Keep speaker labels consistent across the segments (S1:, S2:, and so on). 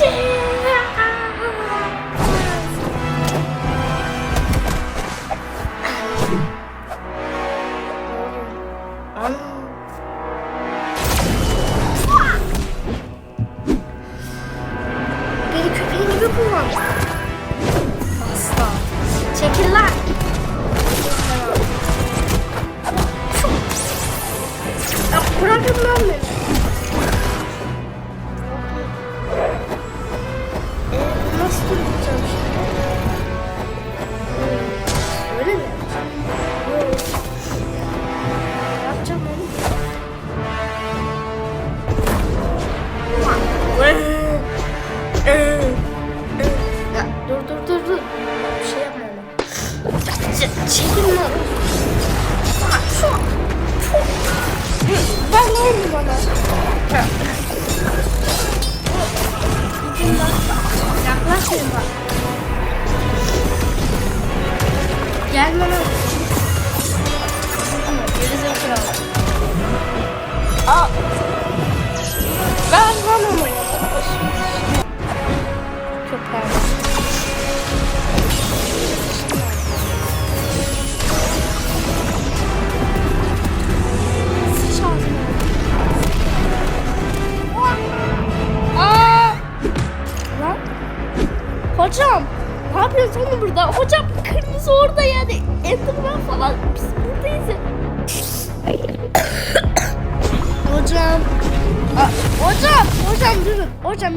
S1: Beni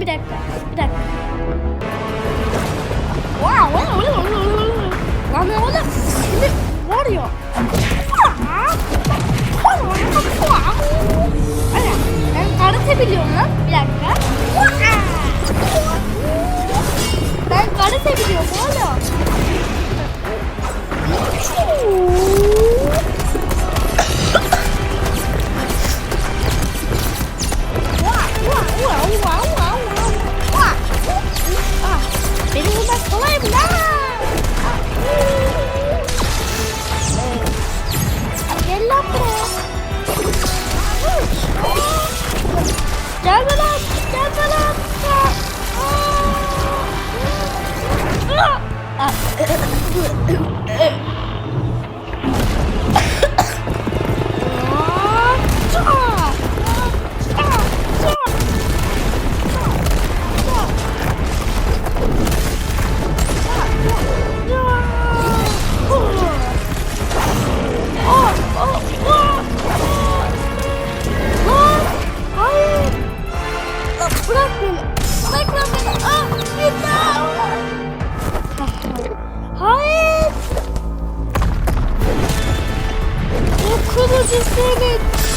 S1: bir dakika.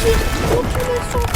S1: Seni çirkefine sokarım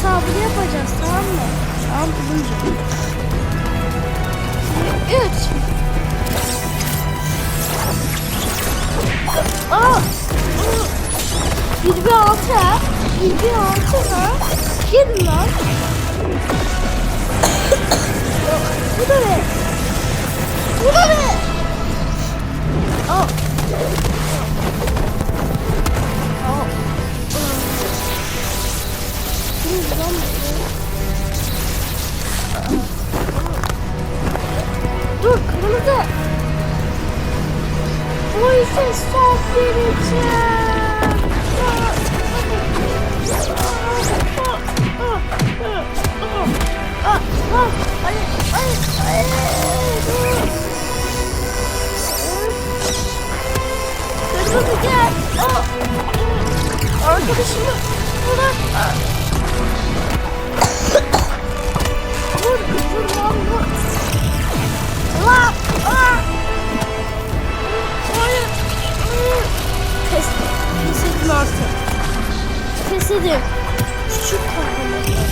S1: hesabını yapacağız tamam mı? Tamam bulunca. Üç. Aa. Bir bir altı ha. Bir bir altı ha. Gidin lan. Bu da ne? Bu da ne? Aa. Kırmızı gel. Arkadaşımı bırak. Vur, vur lan vur. Lan! Aa! Hayır! Pes, pes edin artık. Pes edin. Küçük kahramanlar.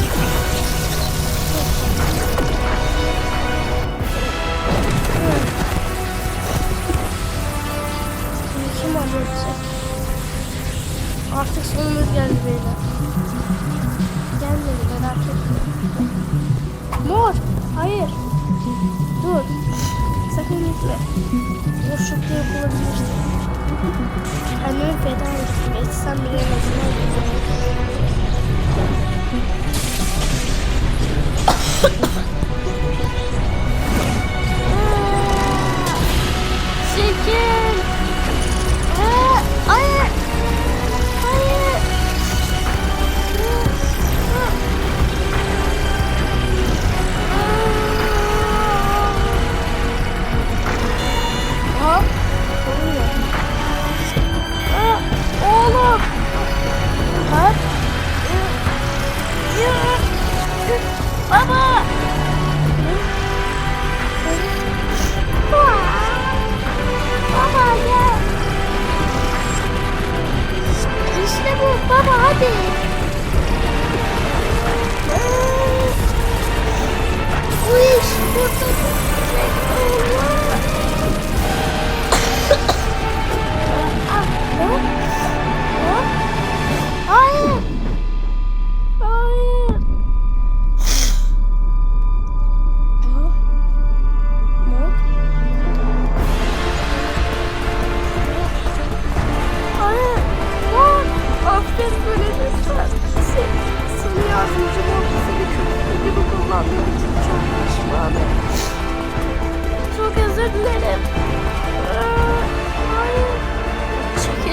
S1: Geldi beyler. Baba. Baba gel. İşte bu baba hadi. Bu iş burada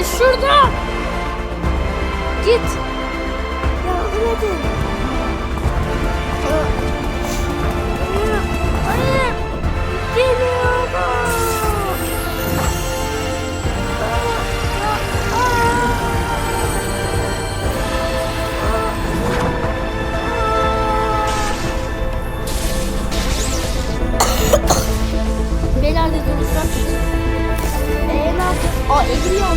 S1: Çekil şuradan. Git. Yardım edin. Hayır. Geliyorum. Beyler de duracak duruyor mu?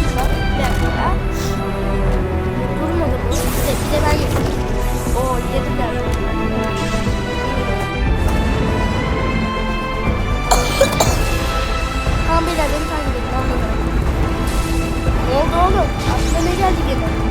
S1: Bir dakika. Durmadı mı? Bir de, bir de ben yapayım. Oo yedi de. tamam beyler beni takip edin. Ne oldu oğlum? Aklına ne geldi gene?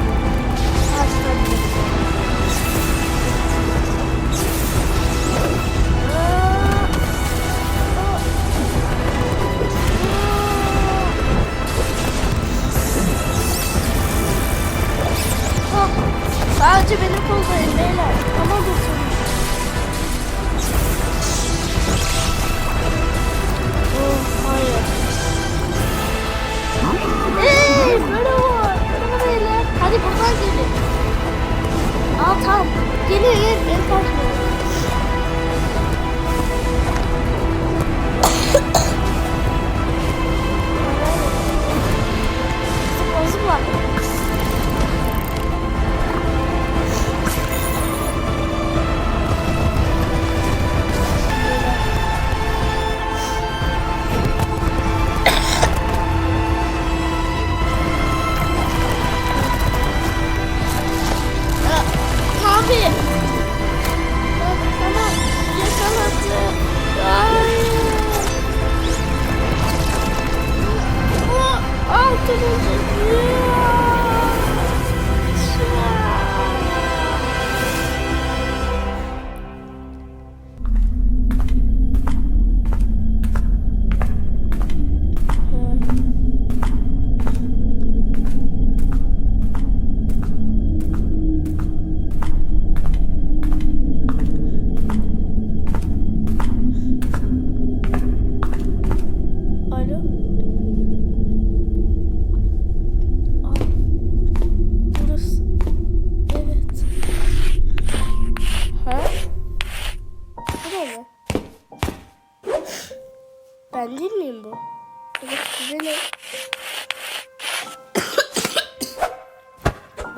S1: Anne.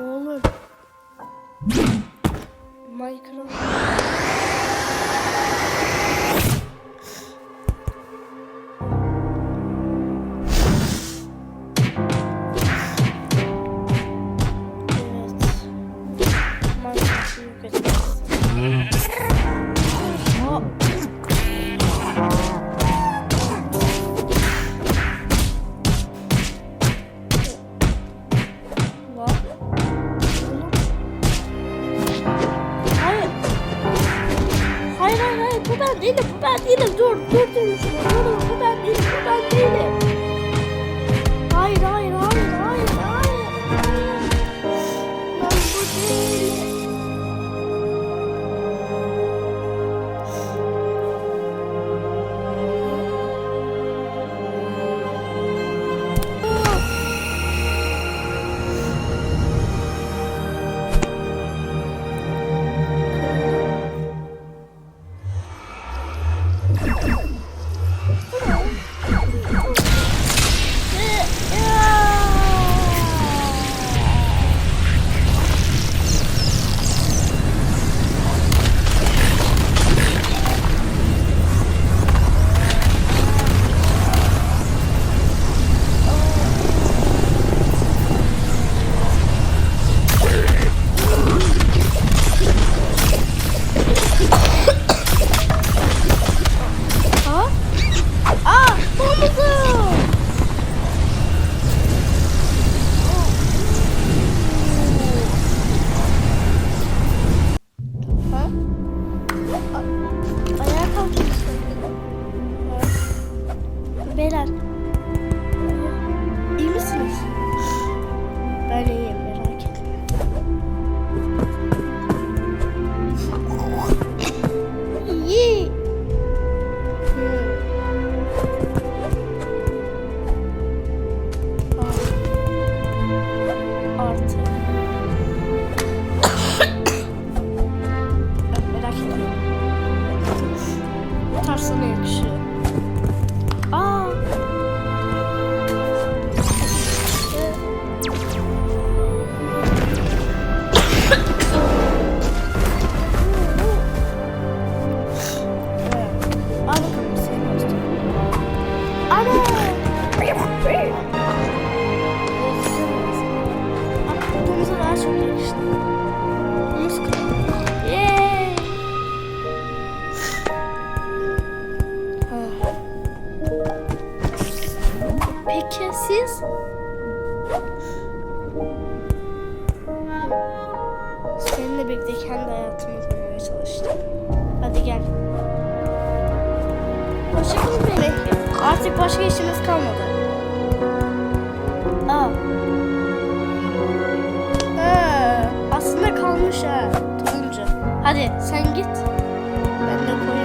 S1: Oğlum. Minecraft. Hoşçakalın beni. Şey Artık başka işimiz kalmadı. Aa. Ha, aslında kalmış ha. Turuncu. Hadi sen git. Ben de koyayım.